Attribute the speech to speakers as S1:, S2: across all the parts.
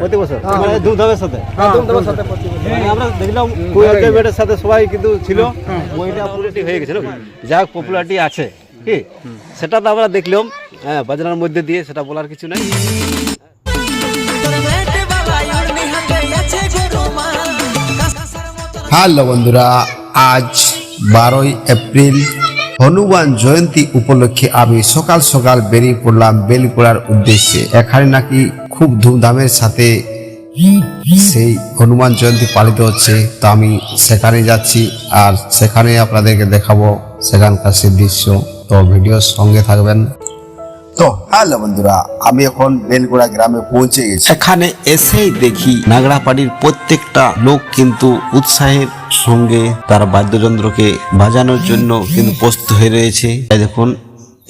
S1: প্রতি বছর
S2: হ্যাঁ।
S1: মানে ধুমধামের সাথে।
S2: হ্যাঁ, ধুমধামের সাথে বছর।
S1: মানে আমরা দেখলাম
S2: হয়ে।
S1: সাথে সবাই কিন্তু ছিল। মহিলা পপুলারিটি হয়ে গেছিল। যা পপুলারিটি আছে কি? সেটা তো আমরা দেখলাম। হ্যাঁ বাজনার মধ্যে দিয়ে সেটা বলার কিছু নাই।
S3: হ্যালো বন্ধুরা আজ বারোই এপ্রিল হনুমান জয়ন্তী উপলক্ষে আমি সকাল সকাল বেরিয়ে পড়লাম বেলকুড়ার উদ্দেশ্যে। এখানে নাকি খুব ধুমধামের সাথে সেই হনুমান জয়ন্তী পালিত হচ্ছে। তো আমি সেখানে যাচ্ছি আর সেখানে আপনাদেরকে দেখাবো সেখানকার সেই দৃশ্য। তো ভিডিওর সঙ্গে থাকবেন। তো হ্যালো বন্ধুরা আমি এখন বেলগুড়া গ্রামে পৌঁছে গেছি। এখানে এসেই দেখি নাগড়াপাড়ির প্রত্যেকটা লোক কিন্তু উৎসাহের সঙ্গে তার বাদ্যযন্ত্রকে বাজানোর জন্য কিন্তু প্রস্তুত হয়ে রয়েছে। দেখুন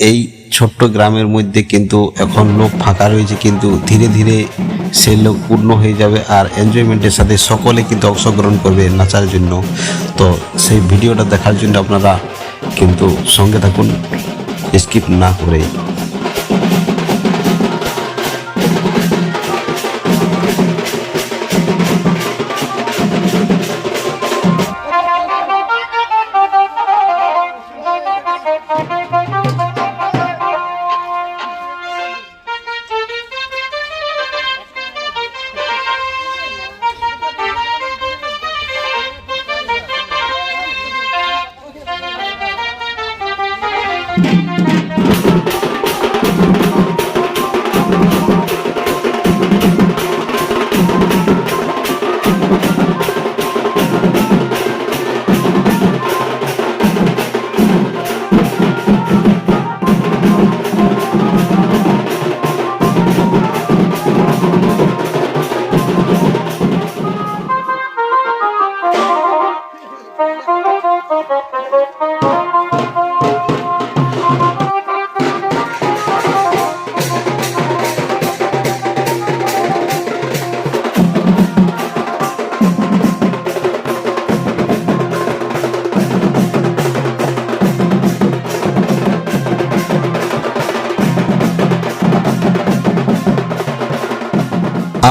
S3: এই ছোট্ট গ্রামের মধ্যে কিন্তু এখন লোক ফাঁকা রয়েছে, কিন্তু ধীরে ধীরে সেই লোক পূর্ণ হয়ে যাবে আর এনজয়মেন্টের সাথে সকলে কিন্তু অংশগ্রহণ করবে নাচার জন্য। তো সেই ভিডিওটা দেখার জন্য আপনারা কিন্তু সঙ্গে থাকুন স্কিপ না করে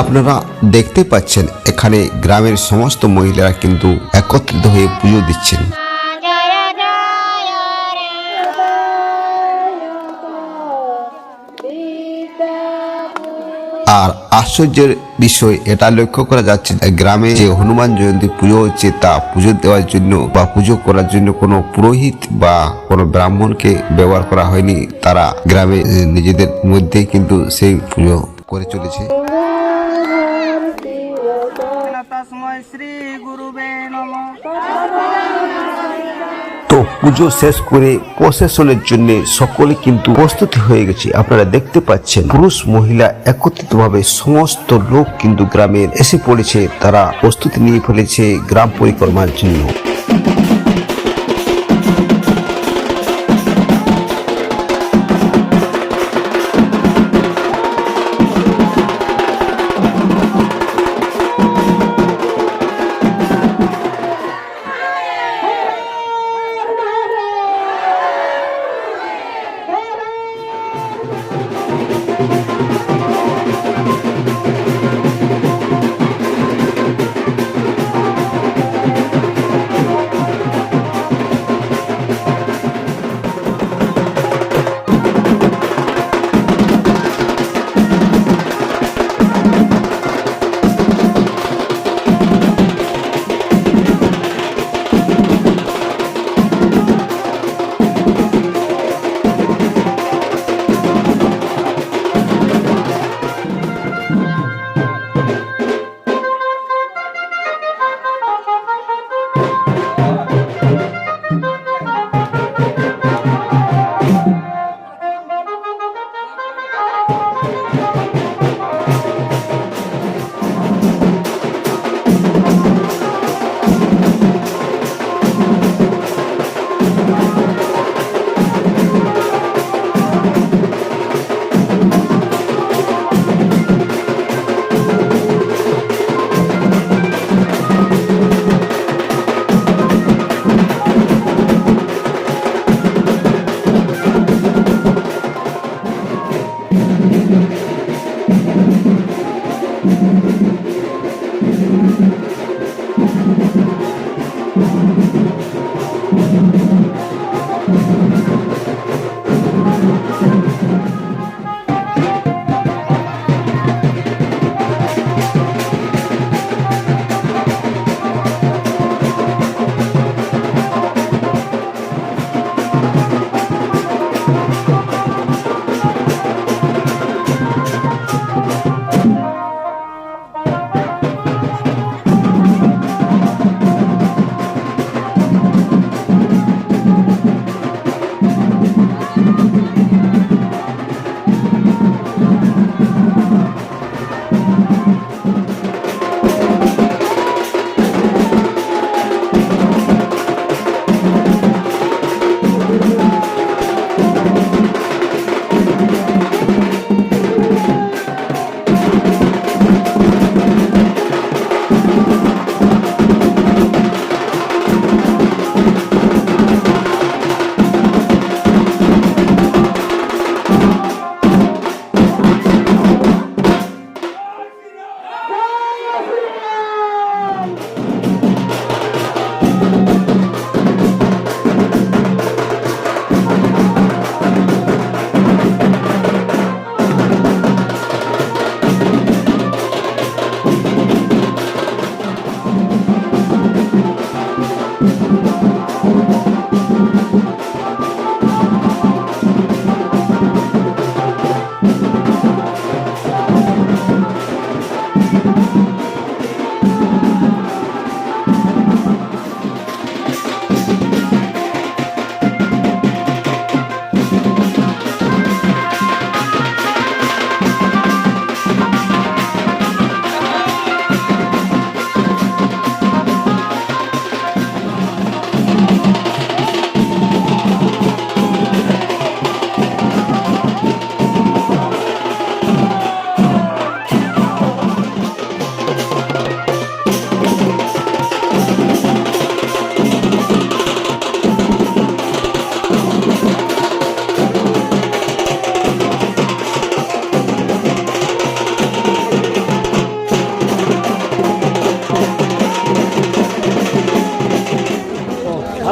S3: আপনারা দেখতে পাচ্ছেন, এখানে গ্রামের সমস্ত মহিলারা কিন্তু একত্রিত হয়ে পুজো দিচ্ছেন। আর আশ্চর্যের বিষয়, এটা লক্ষ্য করা যাচ্ছে গ্রামে যে হনুমান জয়ন্তী পুজো হচ্ছে, তা পুজো দেওয়ার জন্য বা পুজো করার জন্য কোনো পুরোহিত বা কোনো ব্রাহ্মণকে ব্যবহার করা হয়নি। তারা গ্রামে নিজেদের মধ্যেই কিন্তু সেই পুজো করে চলেছে। পুজো শেষ করে প্রশাসনের জন্য সকলে কিন্তু প্রস্তুতি হয়ে গেছে। আপনারা দেখতে পাচ্ছেন, পুরুষ মহিলা একত্রিতভাবে সমস্ত লোক কিন্তু গ্রামের এসে পড়েছে। তারা প্রস্তুতি নিয়ে ফেলেছে গ্রাম পরিক্রমার জন্য।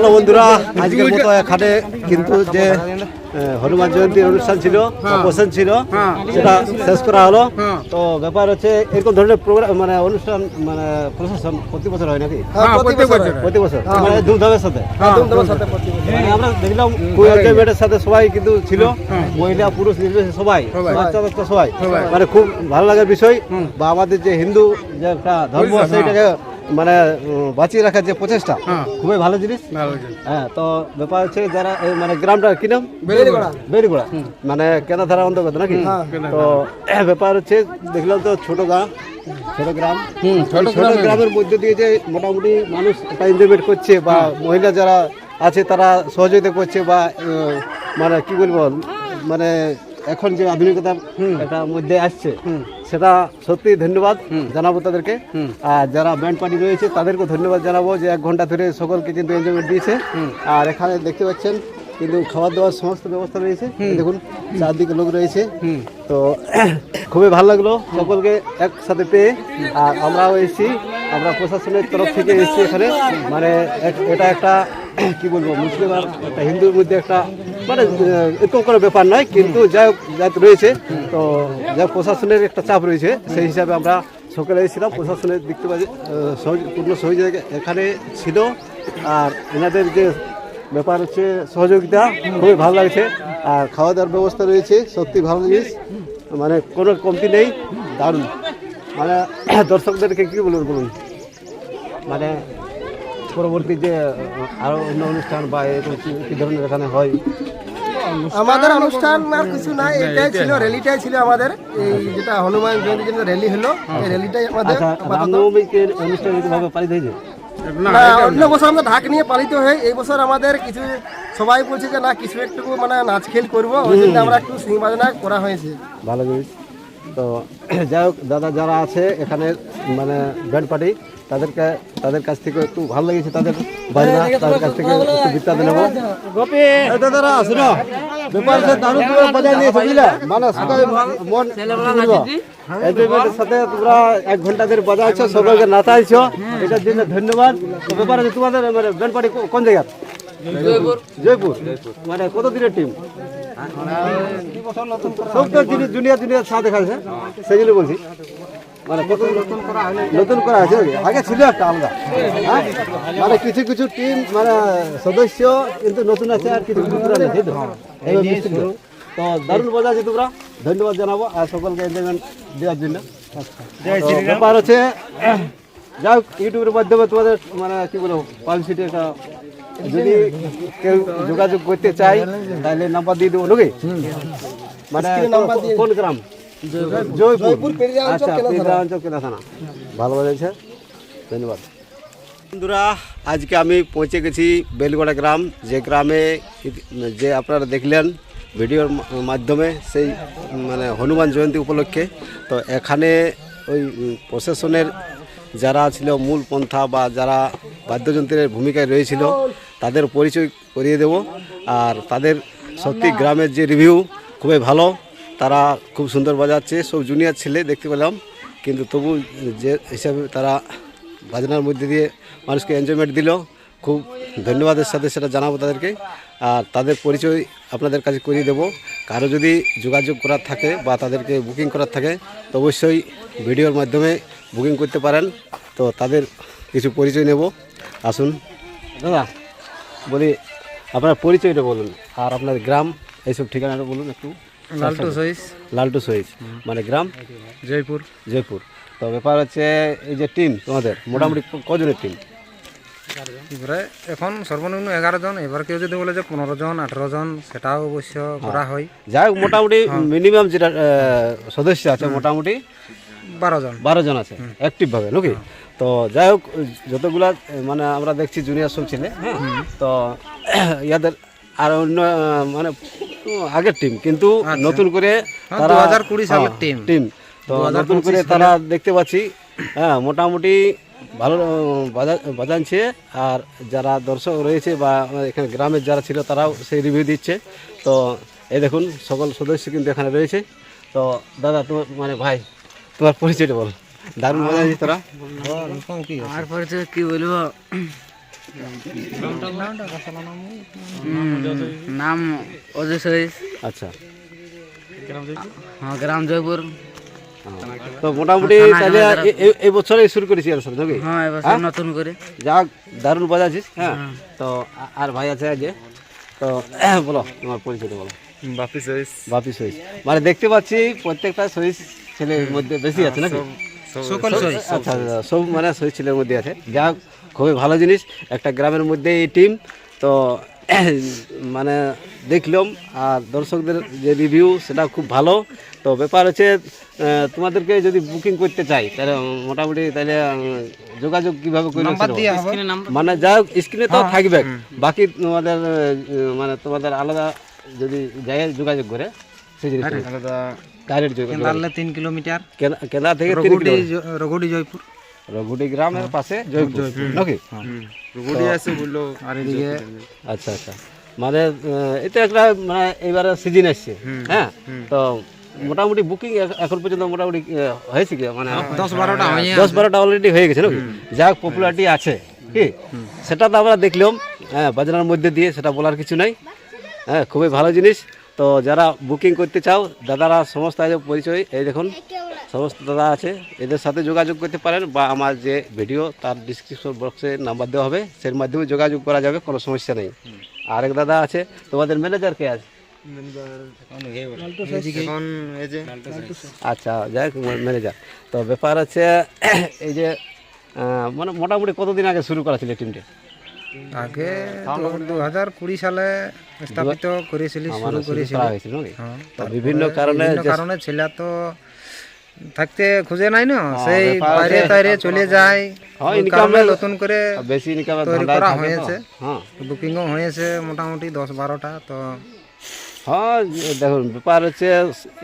S1: হ্যালো বন্ধুরা আজকের মতো এখানে কিন্তু যে হনুমান জয়ন্তীর অনুষ্ঠান ছিল প্রসেন ছিল সেটা শেষ করা হলো। তো ব্যাপার হচ্ছে এরকম ধরনের প্রোগ্রাম মানে অনুষ্ঠান মানে প্রশাসন প্রতি বছর হয় নাকি? প্রতি বছর মানে ধুমধামের সাথে।
S2: ধুমধামের সাথে প্রতি বছর।
S1: আমরা দেখলাম খুব এনজয়মেন্টের সাথে সবাই কিন্তু ছিল। মহিলা পুরুষ নির্বিশেষে সবাই। বাচ্চা বাচ্চা সবাই। মানে খুব ভালো লাগার বিষয়। বা আমাদের যে হিন্দু যে একটা ধর্ম সেইটাকে মানে বাঁচিয়ে রাখার যে প্রচেষ্টা খুবই ভালো জিনিস। হ্যাঁ তো ব্যাপার হচ্ছে যারা মানে গ্রামটা কি নাম? বেরিগোড়া মানে কেনাধারা অন্তর্গত নাকি? তো ব্যাপার হচ্ছে দেখলাম তো ছোট গ্রাম ছোট গ্রাম। ছোট গ্রামের। মধ্যে দিয়ে যে মোটামুটি মানুষ একটা এনজয়মেন্ট করছে বা মহিলা যারা আছে তারা সহযোগিতা করছে বা মানে কি বলব মানে এখন যে আধুনিকতার একটা মধ্যে আসছে। সেটা সত্যি ধন্যবাদ জানাব তাদেরকে। আর যারা ব্যান্ড পার্টি রয়েছে তাদেরকে ধন্যবাদ জানাব যে এক ঘণ্টা ধরে সকলকে কিন্তু এনজয়মেন্ট দিয়েছে। আর এখানে দেখতে পাচ্ছেন কিন্তু খাওয়া দাওয়ার সমস্ত ব্যবস্থা রয়েছে। দেখুন চারদিকে লোক রয়েছে। তো খুবই ভালো লাগল সকলকে একসাথে পেয়ে। আর আমরাও এসেছি আমরা প্রশাসনের তরফ থেকে এসেছি এখানে। মানে এটা একটা কি বলব মুসলিম আর একটা হিন্দুর মধ্যে একটা মানে এরকম কোনো ব্যাপার নয় কিন্তু যাই হোক যা রয়েছে। তো যা প্রশাসনের একটা চাপ রয়েছে, সেই হিসাবে আমরা সকালে এসেছিলাম, প্রশাসনের দেখতে পাচ্ছি পূর্ণ সহযোগিতা এখানে ছিল। আর এনাদের যে ব্যাপার হচ্ছে সহযোগিতা, খুবই ভালো লাগছে। আর খাওয়া দাওয়ার ব্যবস্থা রয়েছে, সত্যি ভালো জিনিস। মানে কোনো কমতি নেই, দারুণ। মানে দর্শকদেরকে কী বলুন বলুন? মানে পরবর্তী যে আরও অন্য অনুষ্ঠান বা এরকম কি ধরনের এখানে হয়?
S2: আমাদের অনুষ্ঠান আর কিছু নাই এটাই ছিল র্যালিটাই ছিল আমাদের। এই যেটা হনুমান জয়ন্তী জন্য র্যালি হলো এই র্যালিটাই আমাদের
S1: আচ্ছা রামনবমীকে অনুষ্ঠান এরকমভাবে পালিত হয়েছে?
S2: না, অন্য বছর আমরা ঢাক নিয়ে পালিত হই। এই বছর আমাদের কিছু সবাই বলছে যে না কিছু একটু মানে নাচ খেল করব। ওই জন্য আমরা একটু সিং বাজনা করা হয়েছে।
S1: ভালো জিনিস তো যাই হোক দাদা যারা আছে এখানে মানে ব্যান্ড পার্টি তাদেরকে তাদের কাছ থেকে একটু ভালো লেগেছে তাদের বাজনা তাদের কাছ থেকে একটু বৃত্তান্ত নেব। দাদারা শুনো ব্যাপার আছে দারুণ তুমি বাজায় নিয়েছো বুঝলে? মানে সকালে মন এন্টারটেনমেন্টের সাথে তোমরা এক ঘণ্টা ধরে বাজাইছো সকলকে নাচাইছো। এটার জন্য ধন্যবাদ। ব্যাপার আছে তোমাদের মানে ব্যান্ড পার্টি কোন জায়গার? জয়পুর। মানে কত দিনের টিম সব তো জিনিস জুনিয়র জুনিয়র সাথে দেখাচ্ছে জন্য বলছি। মানে নতুন করা নতুন করা হয়েছে আগে ছিল একটা আলাদা। হ্যাঁ? মানে কিছু কিছু টিম মানে সদস্য কিন্তু নতুন আছে আর কিছু কিছু পুরানো আছে। তো। দারুণ মজা আছে তোমরা। ধন্যবাদ জানাব আর সকলকে এনজয়মেন্ট দেওয়ার জন্য। ব্যাপার হচ্ছে যাই হোক ইউটিউবের মাধ্যমে তোমাদের মানে কি বলব পাবলিসিটি একটা যদি কেউ যোগাযোগ করতে চাই তাহলে নাম্বার দিয়ে দেবো নাকি? মানে কোন গ্রাম? জয়পুর। আচ্ছা পেরিয়া অঞ্চল কেনা থানা। ভালো বাজাইছে ধন্যবাদ। বন্ধুরা আজকে আমি পৌঁছে গেছি বেলগড়া গ্রাম। যে গ্রামে যে আপনারা দেখলেন ভিডিওর মাধ্যমে সেই মানে হনুমান জয়ন্তী উপলক্ষে। তো এখানে ওই প্রশাসনের যারা ছিল মূল পন্থা বা যারা বাদ্যযন্ত্রের ভূমিকায় রয়েছিল, তাদের পরিচয় করিয়ে দেব। আর তাদের সত্যি গ্রামের যে রিভিউ খুবই ভালো। তারা খুব সুন্দর বাজাচ্ছে। সব জুনিয়র ছেলে দেখতে পেলাম। কিন্তু তবু যে হিসাবে তারা বাজনার মধ্যে দিয়ে মানুষকে এনজয়মেন্ট দিল। খুব ধন্যবাদের সাথে সেটা জানাব তাদেরকে। আর তাদের পরিচয় আপনাদের কাছে করিয়ে দেবো। কারও যদি যোগাযোগ করার থাকে বা তাদেরকে বুকিং করার থাকে, তো অবশ্যই ভিডিওর মাধ্যমে বুকিং করতে পারেন। তো তাদের কিছু পরিচয় নেব। আসুন। দাদা বলি আপনার পরিচয়টা বলুন আর আপনার গ্রাম এইসব ঠিকানাটা বলুন একটু।
S4: লালটু সইস
S1: লালটু সহিজ মানে গ্রাম?
S4: জয়পুর।
S1: জয়পুর। তো ব্যাপার হচ্ছে এই যে টিম তোমাদের মোটামুটি কজনের টিম?
S4: এবারে এখন সর্বনিম্ন এগারো জন এবার কেউ যদি বলে যে পনেরো জন আঠেরো জন সেটাও অবশ্য করা হয়।
S1: যাই হোক মোটামুটি মিনিমাম যেটা সদস্য আছে মোটামুটি।
S4: বারো জন।
S1: বারো জন আছে অ্যাক্টিভভাবে নাকি? তো যাই হোক যতগুলা মানে আমরা দেখছি জুনিয়র সব ছেলে হ্যাঁ? তো ইয়াদের আর অন্য মানে আগের টিম কিন্তু নতুন করে
S4: হ্যাঁ, 2020 সালের team।
S1: টিম তো নতুন করে তারা দেখতে পাচ্ছি হ্যাঁ মোটামুটি ভালো আহ, বাজা- বাজাচ্ছে আর যারা দর্শক রয়েছে বা এখানে গ্রামের যারা ছিল তারাও সেই রিভিউ দিচ্ছে। তো এই দেখুন সকল সদস্য কিন্তু এখানে রয়েছে। তো দাদা তোমার মানে ভাই তোমার পরিচয়টা বল। দারুণ বাজাচ্ছিস তোরা।
S5: আমার পরিচয় কি বলব? নাম অজয় সহিস
S1: আচ্ছা।
S5: হ্যাঁ গ্রাম জয়পুর।
S1: তো মোটামুটি তাহলে এই বছরে শুরু করেছি আর সব নাকি?
S5: হ্যাঁ এবছর নতুন করে।
S1: যাক দারুণ বাজাচ্ছিস হ্যাঁ? তো আর ভাই আছে আজকে তো বলো তোমার পরিচয়টা বলো।
S4: বাপি সইস
S1: বাপি সহিস মানে দেখতে পাচ্ছি প্রত্যেকটা সহিস ছেলের মধ্যে বেশি আছে নাকি?
S4: সকল
S1: আচ্ছা আচ্ছা, সব মানে শহীদ ছেলের মধ্যে আছে। যা হোক, খুবই ভালো জিনিস। একটা গ্রামের মধ্যে এই টিম তো মানে দেখলাম আর দর্শকদের যে রিভিউ সেটা খুব ভালো। তো ব্যাপার হচ্ছে তোমাদেরকে যদি বুকিং করতে চাই তাহলে মোটামুটি তাহলে যোগাযোগ কীভাবে করে মানে যা হোক স্ক্রিনে তো থাকবে। বাকি তোমাদের মানে তোমাদের আলাদা যদি জায়গায় যোগাযোগ করে সেই জিনিসটা ডাইরেক্ট
S4: তাহলে তিন কিলোমিটার।
S1: কেনা- কেনা থেকে
S4: রঘুডি
S1: কিলোমিটার।
S4: জয়পুর।
S1: রঘুটি গ্রামের পাশে জয়পুর। নাকি?
S4: রঘুডি আছে বলল আর এদিকে
S1: আচ্ছা আচ্ছা। মানে এটা একটা মানে এবারে সিজন আসছে। হ্যাঁ? তো মোটামুটি বুকিং এখন পর্যন্ত মোটামুটি হয়েছে কি? মানে
S4: দশ বারোটা
S1: দশ বারোটা অলরেডি হয়ে গেছে নাকি? যা পপুলারিটি আছে কি? সেটা তো আমরা দেখলাম। হ্যাঁ বাজারের মধ্যে দিয়ে সেটা বলার কিছু নাই। হ্যাঁ খুবই ভালো জিনিস। তো যারা বুকিং করতে চাও দাদারা সমস্ত আছে পরিচয়। এই দেখুন সমস্ত দাদা আছে। এদের সাথে যোগাযোগ করতে পারেন বা আমার যে ভিডিও তার ডিসক্রিপশন বক্সে নাম্বার দেওয়া হবে। সেই মাধ্যমে যোগাযোগ করা যাবে কোনো সমস্যা নেই। আরেক দাদা আছে। তোমাদের ম্যানেজার কে আছে?
S4: এখন এই যে
S1: আচ্ছা যাই হোক ম্যানেজার তো ব্যাপার আছে এই যে মানে মোটামুটি কতদিন আগে শুরু করা ছিল টিমটা
S4: আগে দু হাজার কুড়ি সালে স্থাপিত করেছিলি শুরু করেছিল। হ্যাঁ,
S1: বিভিন্ন কারণে
S4: কারণে ছেলে তো থাকতে খুঁজে নাই না সেই বাইরে তাইরে চলে যায়।
S1: হ্যাঁ,
S4: কারণে নতুন করে
S1: বেশি ইনকাম
S4: তৈরি করা হয়েছে।
S1: হ্যাঁ।
S4: বুকিংও হয়েছে মোটামুটি দশ বারোটা তো
S1: হ্যাঁ দেখুন ব্যাপার হচ্ছে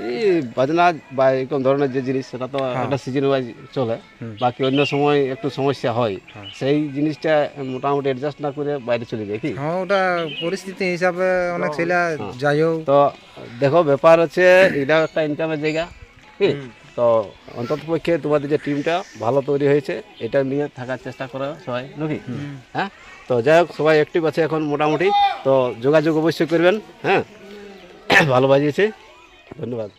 S1: এই বাজনা বা এরকম ধরনের যে জিনিস সেটা তো একটা সিজন ওয়াইজ চলে বাকি অন্য সময় একটু সমস্যা হয়। সেই জিনিসটা মোটামুটি অ্যাডজাস্ট না করে বাইরে চলে যায় কি?
S4: হ্যাঁ ওটা পরিস্থিতি হিসাবে অনেক ছেলে যাইও
S1: তো দেখো ব্যাপার হচ্ছে এটা একটা ইনকামের জায়গা তো অন্তত পক্ষে তোমাদের যে টিমটা ভালো তৈরি হয়েছে এটা নিয়ে থাকার চেষ্টা করো সবাই নাকি হ্যাঁ? তো যাই হোক সবাই অ্যাক্টিভ আছে এখন মোটামুটি। তো যোগাযোগ অবশ্যই করবেন হ্যাঁ? ভালো বাজিয়েছে। ধন্যবাদ।